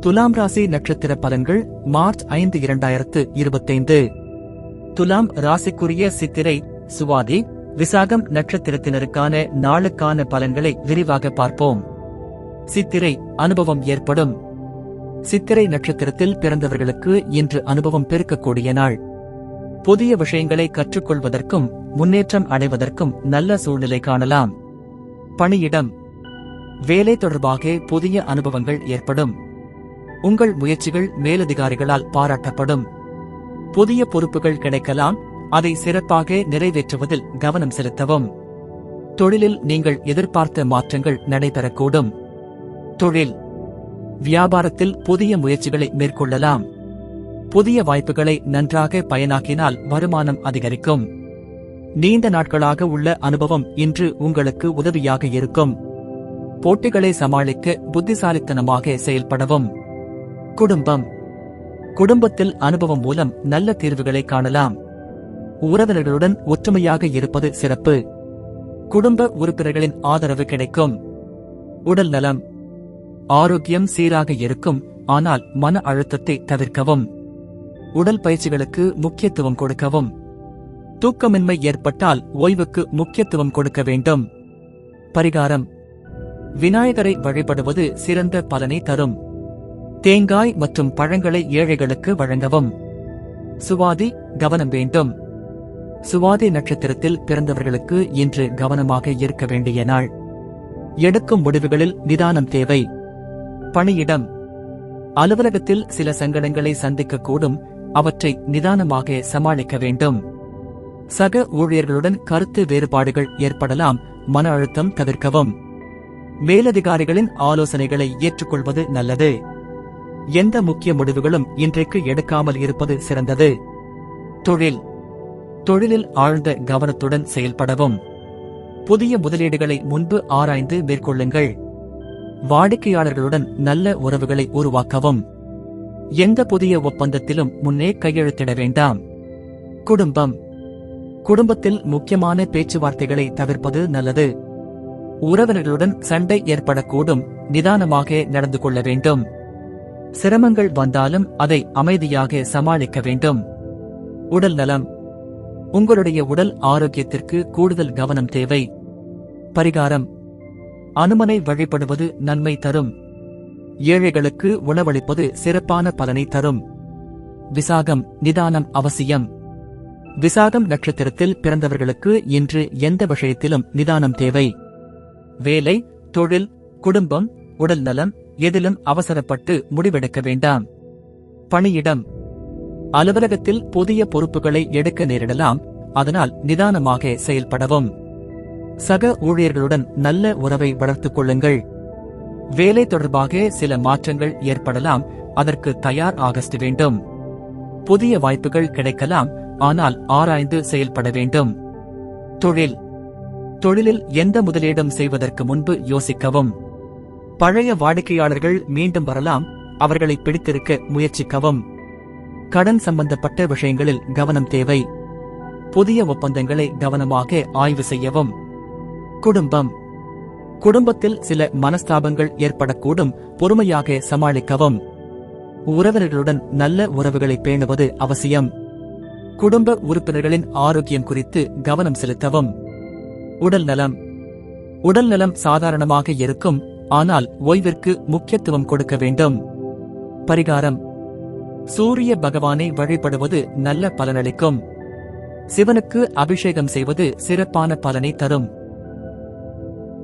துலாம் ராசி நட்சத்திர பலன்கள் மார்ச் ஐந்து இரண்டாயிரத்து இருபத்தைந்து. துலாம் ராசிக்குரிய சித்திரை சுவாதி விசாகம் நட்சத்திரத்தினருக்கான நாளுக்கான பலன்களை விரிவாக பார்ப்போம். சித்திரை அனுபவம் ஏற்படும். சித்திரை நட்சத்திரத்தில் பிறந்தவர்களுக்கு இன்று அனுபவம் பெருக்கக்கூடிய நாள். புதிய விஷயங்களை கற்றுக்கொள்வதற்கும் முன்னேற்றம் அடைவதற்கும் நல்ல சூழ்நிலை காணலாம். பணியிடம். வேலை தொடர்பாக புதிய அனுபவங்கள் ஏற்படும். உங்கள் முயற்சிகள் மேலதிகாரிகளால் பாராட்டப்படும். புதிய பொறுப்புகள் கிடைக்கலாம் அதை சிறப்பாக நிறைவேற்றுவதில் கவனம் செலுத்தவும். தொழிலில் நீங்கள் எதிர்பார்த்த மாற்றங்கள் நடைபெறக்கூடும். தொழில். வியாபாரத்தில் புதிய முயற்சிகளை மேற்கொள்ளலாம். புதிய வாய்ப்புகளை நன்றாக பயனாக்கினால் வருமானம் அதிகரிக்கும். நீண்ட நாட்களாக உள்ள அனுபவம் இன்று உங்களுக்கு உதவியாக இருக்கும். போட்டிகளை சமாளிக்க புத்திசாலித்தனமாக செயல்படவும். குடும்பம். குடும்பத்தில் அனுபவம் மூலம் நல்ல தீர்வுகளை காணலாம். உறவினர்களுடன் ஒற்றுமையாக இருப்பது சிறப்பு. குடும்ப உறுப்பினர்களின் ஆதரவு கிடைக்கும். உடல் நலம். ஆரோக்கியம் சீராக இருக்கும் ஆனால் மன அழுத்தத்தை தவிர்க்கவும். உடல் பயிற்சிகளுக்கு முக்கியத்துவம் கொடுக்கவும். தூக்கமின்மை ஏற்பட்டால் ஓய்வுக்கு முக்கியத்துவம் கொடுக்க வேண்டும். பரிகாரம். விநாயகரை வழிபடுவது சிறந்த பலனை தரும். தேங்காய் மற்றும் பழங்களை ஏழைகளுக்கு வழங்கவும். சுவாதி கவனம் வேண்டும். சுவாதி நட்சத்திரத்தில் பிறந்தவர்களுக்கு இன்று கவனமாக இருக்க வேண்டிய நாள். எடுக்கும் முடிவுகளில் நிதானம் தேவை. பணியிடம். அலுவலகத்தில் சில சங்கடங்களை சந்திக்கக்கூடும் அவற்றை நிதானமாக சமாளிக்க வேண்டும். சக ஊழியர்களுடன் கருத்து வேறுபாடுகள் ஏற்படலாம் மன அழுத்தம் தவிர்க்கவும். மேலதிகாரிகளின் ஆலோசனைகளை ஏற்றுக்கொள்வது நல்லது. எந்த முக்கிய முடிவுகளும் இன்றைக்கு எடுக்காமல் இருப்பது சிறந்தது. தொழில். தொழிலில் ஆழ்ந்த கவனத்துடன் செயல்படவும். புதிய முதலீடுகளை முன்பு ஆராய்ந்து மேற்கொள்ளுங்கள். வாடிக்கையாளர்களுடன் நல்ல உறவுகளை உருவாக்கவும். எந்த புதிய ஒப்பந்தத்திலும் முன்னே கையெழுத்திட வேண்டாம். குடும்பம். குடும்பத்தில் முக்கியமான பேச்சுவார்த்தைகளை தவிர்ப்பது நல்லது. உறவினர்களுடன் சண்டை ஏற்படக்கூடும். நிதானமாக நடந்து கொள்ள வேண்டும். சிரமங்கள் வந்தாலும் அதை அமைதியாக சமாளிக்க வேண்டும். உடல் நலம். உங்களுடைய உடல் ஆரோக்கியத்திற்கு கூடுதல் கவனம் தேவை. பரிகாரம். அனுமனை வழிபடுவது நன்மை தரும். ஏழைகளுக்கு உணவளிப்பது சிறப்பான பலனை தரும். விசாகம் நிதானம் அவசியம். விசாகம் நட்சத்திரத்தில் பிறந்தவர்களுக்கு இன்று எந்த விஷயத்திலும் நிதானம் தேவை. வேலை தொழில் குடும்பம் உடல் நலம் எதிலும் அவசரப்பட்டு முடிவெடுக்க வேண்டாம். பணியிடம். அலுவலகத்தில் புதிய பொறுப்புகளை எடுக்க நேரிடலாம் அதனால் நிதானமாக செயல்படவும். சக ஊழியர்களுடன் நல்ல உறவை வளர்த்துக் கொள்ளுங்கள். வேலை தொடர்பாக சில மாற்றங்கள் ஏற்படலாம் அதற்கு தயார் ஆகஸ்ட் வேண்டும். புதிய வாய்ப்புகள் கிடைக்கலாம் ஆனால் ஆராய்ந்து செயல்பட வேண்டும். தொழில். தொழிலில் எந்த முதலீடும் செய்வதற்கு முன்பு யோசிக்கவும். பழைய வாடிக்கையாளர்கள் மீண்டும் வரலாம் அவர்களை பிடித்திருக்க முயற்சிக்கவும். கடன் சம்பந்தப்பட்ட விஷயங்களில் கவனம் தேவை. புதிய ஒப்பந்தங்களை கவனமாக ஆய்வு செய்யவும். குடும்பம். குடும்பத்தில் சில மனஸ்தாபங்கள் ஏற்படக்கூடும் பொறுமையாக சமாளிக்கவும். உறவினர்களுடன் நல்ல உறவுகளை பேணுவது அவசியம். குடும்ப உறுப்பினர்களின் ஆரோக்கியம் குறித்து கவனம் செலுத்தவும். உடல் நலம். உடல் நலம் சாதாரணமாக இருக்கும் ஆனால் ஓய்விற்கு முக்கியத்துவம் கொடுக்க வேண்டும். பரிகாரம். சூரிய பகவானை வழிபடுவது நல்ல பலனளிக்கும். சிவனுக்கு அபிஷேகம் செய்வது சிறப்பான பலனை தரும்.